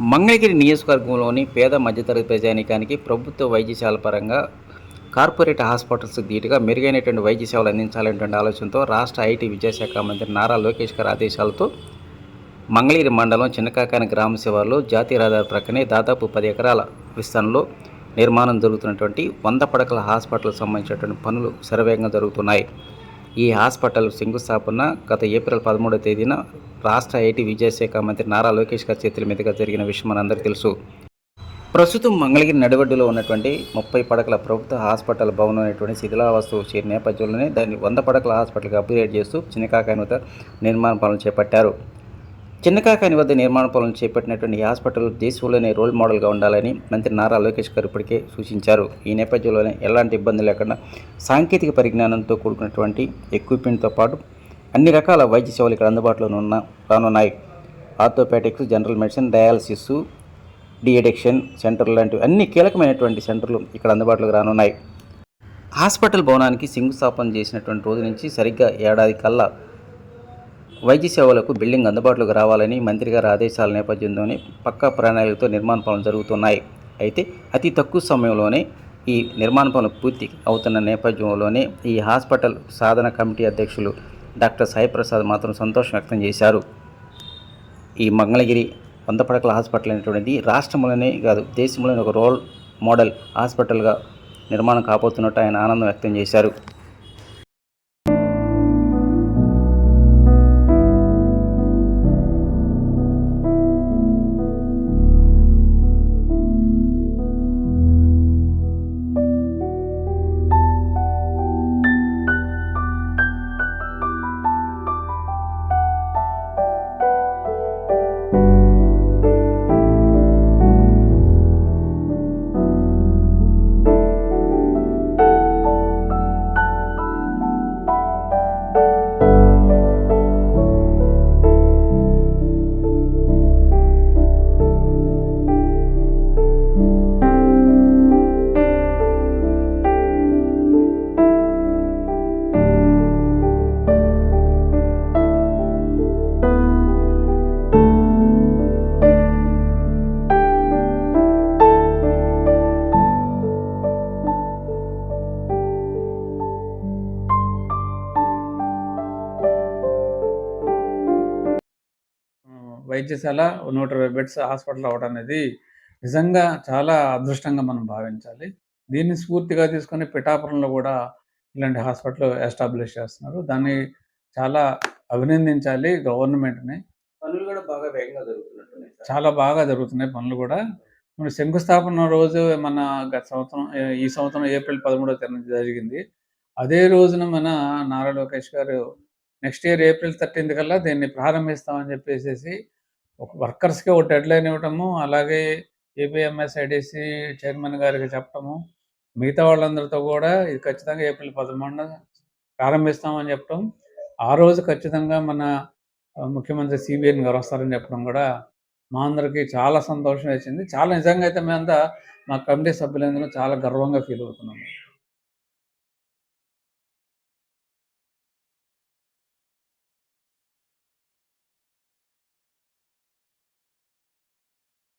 మంగళగిరి నియోజకవర్గంలోని పేద మధ్యతరగతి ప్రజానికానికి ప్రభుత్వ వైద్యశాల పరంగా కార్పొరేట్ హాస్పిటల్స్ ధీటుగా మెరుగైనటువంటి వైద్య సేవలు అందించాలనేటువంటి ఆలోచనతో రాష్ట్ర ఐటీ విద్యాశాఖ మంత్రి నారా లోకేష్ గారి ఆదేశాలతో మంగళగిరి మండలం చిన్నకాకాని గ్రామ శివార్లో జాతీయ రహదారి ప్రక్కనే దాదాపు పది ఎకరాల విస్తరణలో నిర్మాణం జరుగుతున్నటువంటి వంద పడకల హాస్పిటల్ సంబంధించినటువంటి పనులు శరవేగంగా జరుగుతున్నాయి. ఈ హాస్పిటల్ శంకుస్థాపన గత ఏప్రిల్ పదమూడవ తేదీన రాష్ట్ర ఐటీ విద్యాశాఖ మంత్రి నారా లోకేష్ గారి చేతుల మీదుగా జరిగిన విషయం మనందరికీ తెలుసు. ప్రస్తుతం మంగళగిరి నడివడ్డులో ఉన్నటువంటి ముప్పై పడకల ప్రభుత్వ హాస్పిటల్ భవనం అనేటువంటి శిథిలావస్థ చేరిన నేపథ్యంలోనే దాన్ని వంద పడకల హాస్పిటల్గా అప్గ్రేడ్ చేస్తూ చిన్నకాకాని నిర్మాణ పనులు చేపట్టారు. చిన్నకాకాని వద్ద నిర్మాణ పనులు చేపట్టినటువంటి ఈ హాస్పిటల్ దేశంలోనే రోల్ మోడల్గా ఉండాలని మంత్రి నారా లోకేష్ గారు ఇప్పటికే సూచించారు. ఈ నేపథ్యంలోనే ఎలాంటి ఇబ్బంది లేకుండా సాంకేతిక పరిజ్ఞానంతో కూడుకున్నటువంటి ఎక్విప్మెంట్తో పాటు అన్ని రకాల వైద్య సేవలు ఇక్కడ అందుబాటులో ఉన్న రానున్నాయి orthopaedics general medicine dialysis deaddiction centre లాంటివి అన్ని కీలకమైనటువంటి సెంటర్లు ఇక్కడ అందుబాటులోకి రానున్నాయి. హాస్పిటల్ భవనానికి శంకుస్థాపన చేసినటువంటి రోజు నుంచి సరిగ్గా ఏడాది కల్లా వైద్య సేవలకు బిల్డింగ్ అందుబాటులోకి రావాలని మంత్రి గారి ఆదేశాల నేపథ్యంలోనే పక్కా ప్రణాళికతో నిర్మాణ పనులు జరుగుతున్నాయి. అయితే అతి తక్కువ సమయంలోనే ఈ నిర్మాణ పనులు పూర్తి అవుతున్న నేపథ్యంలోనే ఈ హాస్పిటల్ సాధన కమిటీ అధ్యక్షులు డాక్టర్ సాయి ప్రసాద్ మాత్రం సంతోషం వ్యక్తం చేశారు. ఈ మంగళగిరి వంద పడకల హాస్పిటల్ అనేటువంటిది రాష్ట్రంలోనే కాదు దేశంలోనే ఒక రోల్ మోడల్ హాస్పిటల్గా నిర్మాణం కాబోతున్నట్టు ఆయన ఆనందం వ్యక్తం చేశారు. వైద్యశాల నూట ఇరవై బెడ్స్ హాస్పిటల్ అవ్వడం అనేది నిజంగా చాలా అదృష్టంగా మనం భావించాలి. దీన్ని స్ఫూర్తిగా తీసుకొని పిఠాపురంలో కూడా ఇలాంటి హాస్పిటల్ ఎస్టాబ్లిష్ చేస్తున్నారు. దాన్ని చాలా అభినందించాలి గవర్నమెంట్ని. పనులు కూడా బాగా వేగంగా జరుగుతున్నట్టున్నాయి చాలా బాగా జరుగుతున్నాయి పనులు కూడా. మన శంకుస్థాపన రోజు మన గత సంవత్సరం ఈ సంవత్సరం ఏప్రిల్ పదమూడవ తేదీన జరిగింది. అదే రోజున మన నారా లోకేష్ గారు నెక్స్ట్ ఇయర్ ఏప్రిల్ థర్టీన్త్ కల్లా దీన్ని ప్రారంభిస్తామని చెప్పేసి ఒక వర్కర్స్కి ఒక డెడ్ లైన్ ఇవ్వటము అలాగే ఏపీఎంఎస్ ఐడిసి చైర్మన్ గారికి చెప్పటము మిగతా వాళ్ళందరితో కూడా ఇది ఖచ్చితంగా ఏప్రిల్ పదమూడున ప్రారంభిస్తామని చెప్పడం ఆ రోజు ఖచ్చితంగా మన ముఖ్యమంత్రి సిబిఎన్ గారు వస్తారని చెప్పడం కూడా మా అందరికీ చాలా సంతోషం వేసింది. చాలా నిజంగా అయితే మేమంతా మా కమిటీ సభ్యులందరూ చాలా గర్వంగా ఫీల్ అవుతున్నాము